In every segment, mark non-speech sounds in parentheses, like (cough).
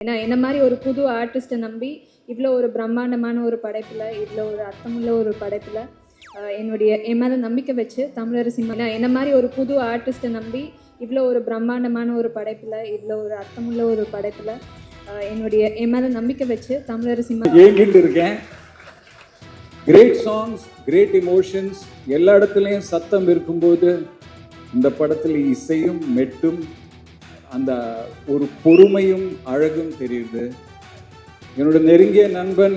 ஏன்னா என்ன மாதிரி ஒரு புது ஆர்டிஸ்ட்டை நம்பி இவ்வளோ ஒரு பிரம்மாண்டமான ஒரு படைப்பில் இவ்வளோ ஒரு அர்த்தமுள்ள ஒரு படைப்பில் என்னுடைய என் மேலே நம்பிக்கை வச்சு தமிழர் சினிமா ஏன்னா என்ன மாதிரி ஒரு புது ஆர்டிஸ்ட்டை நம்பி இவ்வளோ ஒரு பிரம்மாண்டமான ஒரு படைப்பில் இவ்வளோ ஒரு அர்த்தமுள்ள ஒரு படைப்பில் என்னுடைய என் மேலே நம்பிக்கை வச்சு தமிழர் சினிமா ஏங்கிட்டு இருக்கேன்? கிரேட் சாங்ஸ் கிரேட் இமோஷன்ஸ் எல்லா இடத்துலையும் சத்தம் இருக்கும்போது இந்த படத்தில் இசையும் மெட்டும் அந்த ஒரு பொறுமையும் அழகும் தெரியுது. என்னோட நெருங்கிய நண்பன்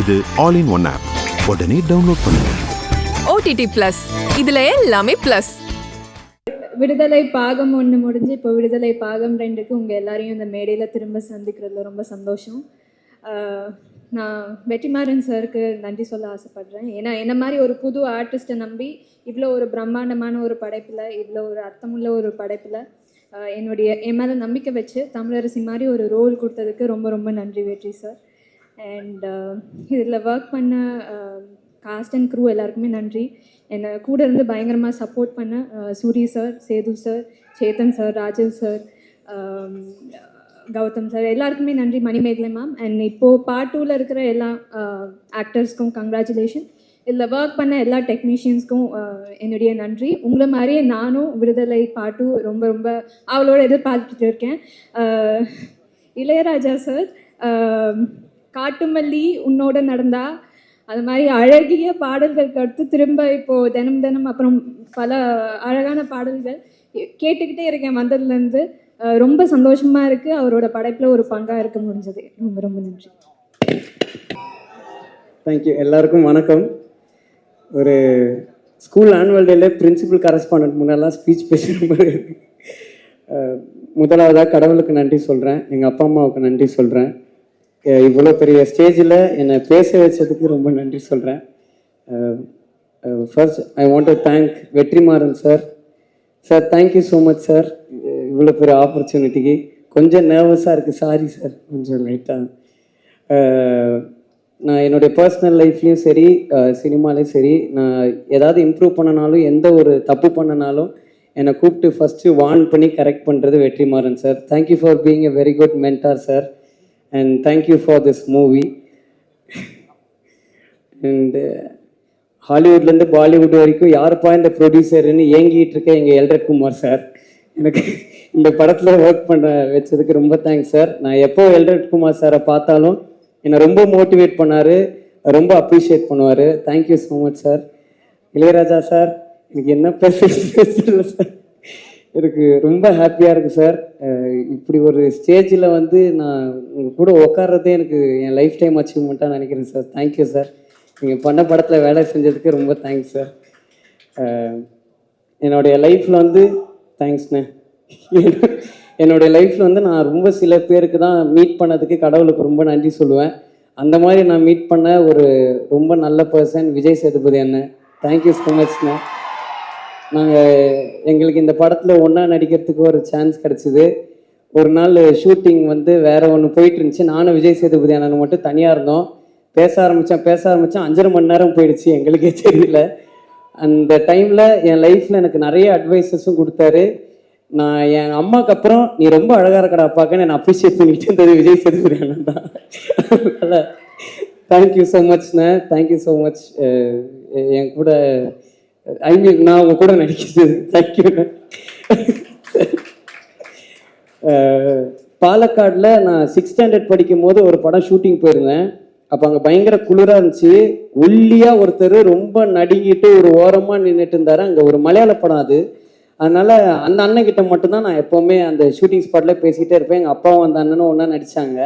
இது ஆல் இன் ஒன் ஆப் உடனே டவுன்லோட் பண்ணுங்க. ஓடிடி பிளஸ் இதுல எல்லாமே பிளஸ் விடுதலை பாகம் ஒன்று முடிஞ்சு இப்போ விடுதலை பாகம் ரெண்டுக்கு உங்கள் எல்லாரையும் இந்த மேடையில் திரும்ப சந்திக்கிறதுல ரொம்ப சந்தோஷம். நான் வெற்றிமாறன் சாருக்கு நன்றி சொல்ல ஆசைப்படுறேன். ஏன்னா என்ன மாதிரி ஒரு புது ஆர்டிஸ்ட்டை நம்பி இவ்வளோ ஒரு பிரம்மாண்டமான ஒரு படைப்பில் இவ்வளோ ஒரு அர்த்தமுள்ள ஒரு படைப்பில் என்னுடைய என் மேலே நம்பிக்கை வச்சு தமிழரசி மாதிரி ஒரு ரோல் கொடுத்ததுக்கு ரொம்ப ரொம்ப நன்றி வெற்றி சார் அண்ட் uh, இதில் ஒர்க் பண்ண காஸ்ட் அண்ட் க்ரூ எல்லாருக்குமே நன்றி. என்னை கூட இருந்து பயங்கரமாக சப்போர்ட் பண்ண uh, Soori sir Sethu sir Chetan sir Rajiv sir Gautham sir எல்லாருக்குமே நன்றி மணிமேகலை மேம் அண்ட் இப்போது பார்ட் டூவில் இருக்கிற எல்லா uh, ஆக்டர்ஸ்க்கும் கங்க்ராச்சுலேஷன் இதில் ஒர்க் பண்ண எல்லா டெக்னீஷியன்ஸ்க்கும் என்னுடைய நன்றி. உங்களை மாதிரியே நானும் விடுதலை பாட்டும் ரொம்ப ரொம்ப அவளோட எதிர்பார்த்துட்டு இருக்கேன். இளையராஜா சார் காட்டுமல்லி உன்னோட நடந்தா அது மாதிரி அழகிய பாடல்களுக்கு அடுத்து திரும்ப இப்போது தினம் தினம் அப்புறம் பல அழகான பாடல்கள் கேட்டுக்கிட்டே இருக்கேன் வந்ததுலேருந்து. ரொம்ப சந்தோஷமாக இருக்குது அவரோட படைப்பில் ஒரு பங்காக இருக்க முடிஞ்சது. ரொம்ப ரொம்ப நன்றி. தேங்க்யூ எல்லாருக்கும் வணக்கம். ஒரு ஸ்கூல் ஆனுவல் டேல பிரின்சிபல் கரஸ்பாண்டன்ட் முன்னெல்லாம் ஸ்பீச் பேசுகிற மாதிரி முதலாவதாக கடவுளுக்கு நன்றி சொல்கிறேன் எங்கள் அப்பா அம்மாவுக்கு நன்றி சொல்கிறேன் இவ்வளோ பெரிய ஸ்டேஜில் என்னை பேச வச்சதுக்கு ரொம்ப நன்றி சொல்கிறேன் first I want to thank Vetrimaaran sir sir thank you so much sir இவ்வளோ பெரிய ஆப்பர்ச்சுனிட்டிக்கு கொஞ்சம் நர்வஸாக இருக்குது சாரி சார் கொஞ்சம் லைட்டாக நான் என்னுடைய பர்சனல் லைஃப்லேயும் சரி சினிமாலேயும் சரி நான் ஏதாவது இம்ப்ரூவ் பண்ணனாலும் எந்த ஒரு தப்பு பண்ணனாலும் என்னை கூப்பிட்டு ஃபஸ்ட்டு வார்ன் பண்ணி கரெக்ட் பண்ணுறது Vetrimaaran sir thank you for being a very good mentor sir and thank you for this movie and ஹாலிவுட்லேருந்து Bollywood வரைக்கும் யாருப்பா இந்த ப்ரொடியூசர்னு ஏங்கிட்டு இருக்க எங்கள் எல்ரட்குமார் சார் எனக்கு இந்த படத்தில் ஒர்க் பண்ண வச்சதுக்கு ரொம்ப தேங்க்ஸ் சார் நான் எப்போ எல்ரட்குமார் சாரை பார்த்தாலும் என்னை ரொம்ப மோட்டிவேட் பண்ணார் ரொம்ப அப்ரிஷியேட் பண்ணுவார். Thank you so much sir Ilaiyaraaja sir எனக்கு என்ன பேச சார் எனக்கு ரொம்ப ஹாப்பியாக இருக்குது சார் இப்படி ஒரு ஸ்டேஜில் வந்து நான் உங்கள் கூட உட்கார்றதே எனக்கு என் லைஃப் டைம் அச்சீவ்மெண்ட்டாக நினைக்கிறேன் சார் தேங்க்யூ சார் நீங்கள் பண்ண படத்தில் வேலை செஞ்சதுக்கு ரொம்ப தேங்க்ஸ் சார் என்னுடைய லைஃப்பில் வந்து தேங்க்ஸ்ண்ணே என்னுடைய லைஃப்பில் வந்து நான் ரொம்ப சில பேருக்கு தான் மீட் பண்ணதுக்கு கடவுளுக்கு ரொம்ப நன்றி சொல்லுவேன். அந்த மாதிரி நான் மீட் பண்ண ஒரு ரொம்ப நல்ல பர்சன் விஜய் சேதுபதி அண்ணன். தேங்க்யூ ஸோ மச்ண்ணே நாங்கள் எங்களுக்கு இந்த படத்தில் ஒன்றா நடிக்கிறதுக்கு ஒரு சான்ஸ் கிடச்சிது. ஒரு நாள் ஷூட்டிங் வந்து வேறு ஒன்று போயிட்டு இருந்துச்சு. நானும் விஜய் சேதுபதி அண்ணன் மட்டும் தனியாக இருந்தோம். பேச ஆரம்பித்தேன் பேச ஆரம்பித்தேன் அஞ்சரை மணி நேரம் போயிடுச்சு. எங்களுக்கே தெரியல. அந்த டைமில் என் லைஃப்பில் எனக்கு நிறைய அட்வைசஸும் கொடுத்தாரு. நான் என் அம்மாக்கு அப்புறம் நீ ரொம்ப அழகாக இருக்கடா அப்பாக்கன்னு நான் அப்ரிஷியேட் பண்ணிட்டு இருந்தது விஜய் சேதுபதி அண்ணன் தான். அதனால் தேங்க்யூ ஸோ மச்ண்ணே தேங்க்யூ ஸோ மச் என் கூட ஐ மீன் நான் உங்க கூட நடிக்கிறது. தேங்க்யூ பாலக்காடில் நான் சிக்ஸ் ஸ்டாண்டர்ட் படிக்கும் போது ஒரு படம் ஷூட்டிங் போயிருந்தேன். அப்போ அங்கே பயங்கர குளிராக இருந்துச்சு. ஒல்லியாக ஒருத்தர் ரொம்ப நடுங்கிட்டு ஒரு ஓரமாக நின்றுட்டு இருந்தார். அங்கே ஒரு மலையாள படம் அது. அதனால அந்த அண்ணன் கிட்ட மட்டும்தான் நான் எப்போவுமே அந்த ஷூட்டிங் ஸ்பாட்டில் பேசிக்கிட்டே இருப்பேன். எங்கள் அப்பாவும் அந்த அண்ணனும் ஒன்றா நடித்தாங்க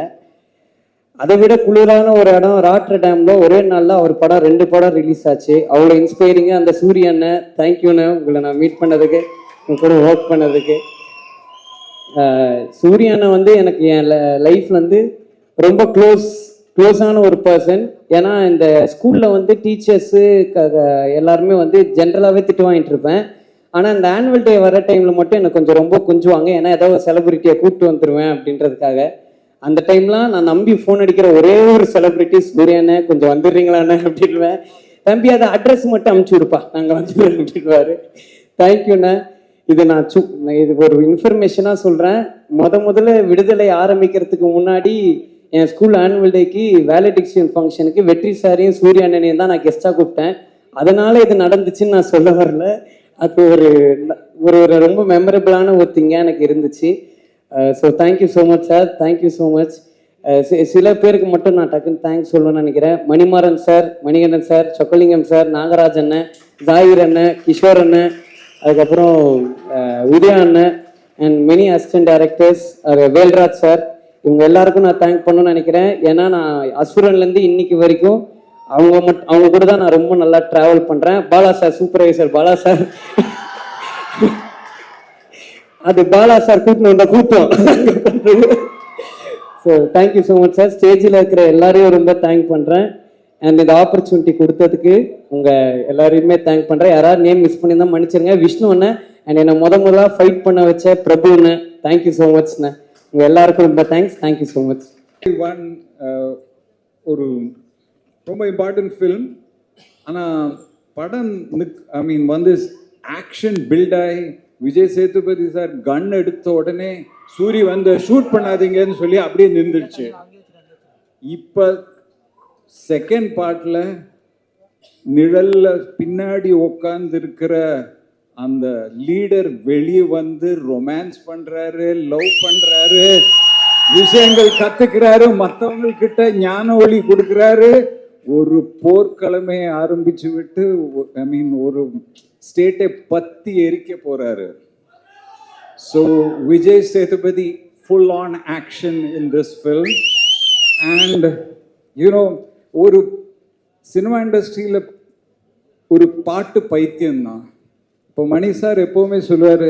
அதை விட குளிரான ஒரு இடம் ராட்ரு டேம்ல ஒரே நாள்ல அவர் படம் ரெண்டு படம் ரிலீஸ் ஆச்சு. அவ்வளோ இன்ஸ்பைரிங்காக அந்த சூரிய அண்ணன் தேங்க்யூண்ணே உங்களை நான் மீட் பண்ணதுக்கு உங்க கூட ஒர்க் பண்ணதுக்கு. ஆஹ் சூரிய அண்ணன் வந்து எனக்கு என் லைஃப்ல வந்து ரொம்ப க்ளோஸ் க்ளோஸான ஒரு பர்சன் ஏன்னா இந்த ஸ்கூலில் வந்து டீச்சர்ஸு எல்லாருமே வந்து ஜென்ரலாகவே திட்டு வாங்கிட்டு இருப்பேன். ஆனால் இந்த ஆனுவல் டே வர டைமில் மட்டும் எனக்கு கொஞ்சம் ரொம்ப கொஞ்சுவாங்க. ஏன்னா ஏதோ ஒரு செலிபிரிட்டியை கூப்பிட்டு வந்துடுவேன் அப்படின்றதுக்காக. அந்த டைம்லாம் நான் நம்பி ஃபோன் அடிக்கிற ஒரே ஒரு செலிபிரிட்டி சூர்யாண்ணே கொஞ்சம் வந்துடுறீங்களாண்ணே அப்படின்வேன் தம்பி அதை அட்ரஸ் மட்டும் அமுச்சு விடுப்பா. நாங்கள் வந்துடுறோம் அப்படின்வாரு தேங்க்யூண்ணே இது நான் சு இது ஒரு இன்ஃபர்மேஷனாக சொல்கிறேன் முத முதல்ல விடுதலை ஆரம்பிக்கிறதுக்கு முன்னாடி என் ஸ்கூல் ஆனுவல் டேக்கு வேலடிக்ஷன் ஃபங்க்ஷனுக்கு வெற்றி சாரையும் சூரிய அண்ணனையும் தான் நான் கெஸ்ட்டாக கூப்பிட்டேன். அதனால் இது நடந்துச்சுன்னு நான் சொல்ல வரல. அது ஒரு ஒரு ஒரு ரொம்ப மெமரபிளான ஒரு திங்காக எனக்கு இருந்துச்சு. So thank you so much sir thank you so much சில பேருக்கு மட்டும் நான் டக்குன்னு தேங்க்ஸ் சொல்லணும்னு நினைக்கிறேன். Manimaran sir Manikandan sir Chokkalingam sir Nagaraj அண்ணன் ஜாகிர் அண்ணன் கிஷோர் அண்ணன் அதுக்கப்புறம் uh, உதயா அண்ணன் and many assistant directors Velraj sir இவங்க எல்லாருக்கும் நான் தேங்க் பண்ணணும்னு நினைக்கிறேன். ஏன்னா நான் அசுரன்லேருந்து இன்னைக்கு வரைக்கும் அவங்க மட் அவங்க கூட தான் நான் ரொம்ப நல்லா ட்ராவல் பண்ணுறேன் Bala sir supervisor Bala sir (laughs) அது பாலா சார் கூட்டணும் வந்த கூட்டம். So thank you so much sir ஸ்டேஜில் இருக்கிற எல்லாரையும் ரொம்ப தேங்க் பண்ணுறேன் அண்ட் இந்த ஆப்பர்ச்சுனிட்டி கொடுத்ததுக்கு உங்கள் எல்லாரையுமே தேங்க் பண்ணுறேன் யாராவது நேம் மிஸ் பண்ணியிருந்தா மன்னிச்சிருங்க. விஷ்ணு அண்ணன் அண்ட் என்னை முத முதலாக ஃபைட் பண்ண வச்ச பிரபு தேங்க்யூ ஸோ மச்ண்ணே உங்கள் எல்லாருக்கும் ரொம்ப thanks thank you so much one ஒரு ரொம்ப இம்பார்ட்டன்ட் ஃபில்ம் ஆனால் படம் ஐ மீன் வந்து ஆக்ஷன் பில்ட் ஆகி விஜய் சேதுபதி சார் கன் எடுத்த உடனே சூரி வந்து ஷூட் பண்ணாதீங்கன்னு சொல்லி அப்படியே நின்றுடுச்சு. இப்போ செகண்ட் பார்ட்டில் நிழல்ல பின்னாடி உட்கார்ந்து இருக்கிற அந்த லீடர் வெளியே வந்து ரொமான்ஸ் பண்றாரு லவ் பண்றாரு விஷயங்கள் கத்துக்கிறாரு மற்றவங்கக்கிட்ட ஞான ஒளி கொடுக்குறாரு. ஒரு போர்க்கிழமையை ஆரம்பிச்சு விட்டு ஐ மீன் ஒரு ஸ்டேட்டை பத்தி எரிக்க போறாரு. So Vijay Sethupathi full on action in this film and you know ஒரு சினிமா இண்டஸ்ட்ரியில் ஒரு பாட்டு பைத்தியம்தான் இப்போ மணி சார் எப்போவுமே சொல்லுவார்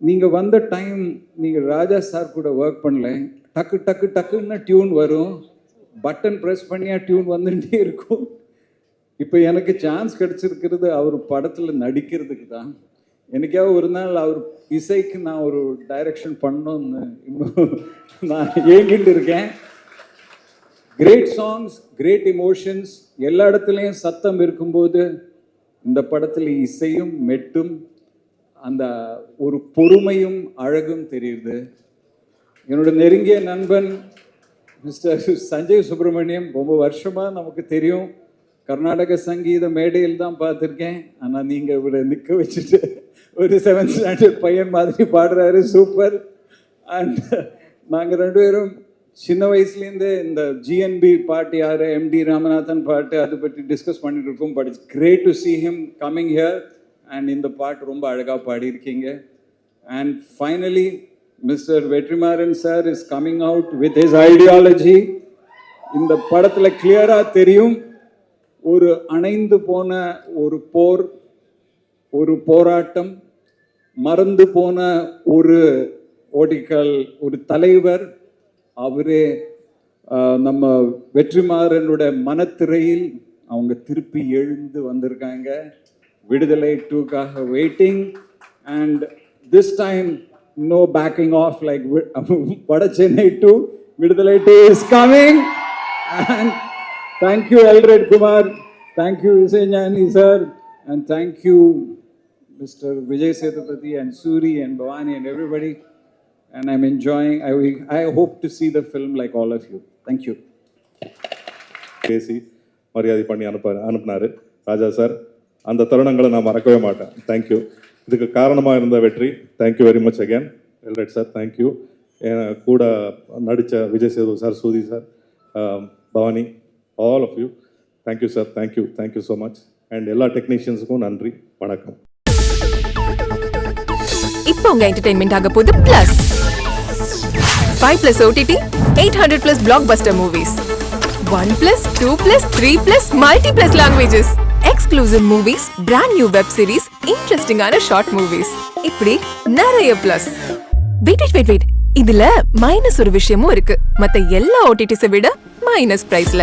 நீங்கள் வந்த டைம் நீங்கள் ராஜா சார் கூட ஒர்க் பண்ணல. டக்கு டக்கு டக்குன்னு டியூன் வரும். பட்டன் ப்ரெஸ் பண்ணியா டியூன் வந்துட்டே இருக்கும். இப்போ எனக்கு சான்ஸ் கிடச்சிருக்கிறது அவர் படத்தில் நடிக்கிறதுக்கு தான். எனக்காவது ஒரு நாள் அவர் இசைக்கு நான் ஒரு டைரக்ஷன் பண்ணோன்னு இன்னும் நான் ஏங்கிட்டு இருக்கேன். கிரேட் சாங்ஸ் கிரேட் இமோஷன்ஸ் எல்லா இடத்துலையும் சத்தம் இருக்கும்போது இந்த படத்தில் இசையும் மெட்டும் அந்த ஒரு பொறுமையும் அழகும் தெரியுது. என்னோட நெருங்கிய நண்பன் மிஸ்டர் சஞ்சய் சுப்பிரமணியம் ரொம்ப வருஷமாக நமக்கு தெரியும். கர்நாடக சங்கீத மேடையில் தான் பார்த்துருக்கேன். ஆனால் நீங்கள் இவரை நிற்க வச்சுட்டு ஒரு செவன்த் ஸ்டாண்டர்ட் பையன் மாதிரி பாடுறாரு. சூப்பர் அண்ட் நாங்கள் ரெண்டு பேரும் சின்ன வயசுலேருந்தே இந்த ஜிஎன்பி பாட்டு யார்? எம்டி ராமநாதன் பாட்டு அதை பற்றி டிஸ்கஸ் பண்ணிட்டு இருக்கோம். But it's great to see him coming here and இந்த பாட்டு ரொம்ப அழகாக பாடியிருக்கீங்க. And finally mister Vetrimaaran sir is coming out with his ideology இந்த படத்தில் கிளியராக தெரியும். ஒரு அணைந்து போன ஒரு போர் ஒரு போராட்டம் மறந்து போன ஒரு ஓடிக்கல் ஒரு தலைவர் அவரே நம்ம வெற்றிமாறனுடைய மனத்திரையில் அவங்க திருப்பி எழுந்து வந்திருக்காங்க. Viduthalai டூக்காக waiting and this time no backing off like Vada Chennai two Viduthalai two is coming and thank you Elred Kumar thank you Isaignani sir and thank you Mr. Vijay Sethupathi and Suri and Bhavani and everybody. And I'm enjoying, I, will- I hope to see the film like all of you thank you பேசி மரியாதை பண்ணி அனுப்ப அனுப்புனாரு. ராஜா sir அந்த தருணங்களை நான் மறக்கவே மாட்டேன். Thank you இதுக்கு காரணமாக இருந்த Vetri. Thank you very much again Elred sir thank you கூட நடித்த Vijay Sethu sir Soori sir Bhavani all of you thank you sir thank you thank you so much and எல்லா டெக்னீஷியன்ஸுக்கும் நன்றி. வணக்கம். இப்போ உங்க என்டர்டைன்மெண்ட் ஆக போகுது plus five plus OTT eight hundred plus blockbuster movies one plus two plus three plus multi plus languages exclusive movies brand new web series இன்ட்ரெஸ்டிங்கான short movies இப்படி நிறைய plus wait wait wait wait இதுல minus ஒரு விஷயமும் இருக்கு. மத்த எல்லா ஓடிடிஸை விட மைனஸ் பிரைஸ்ல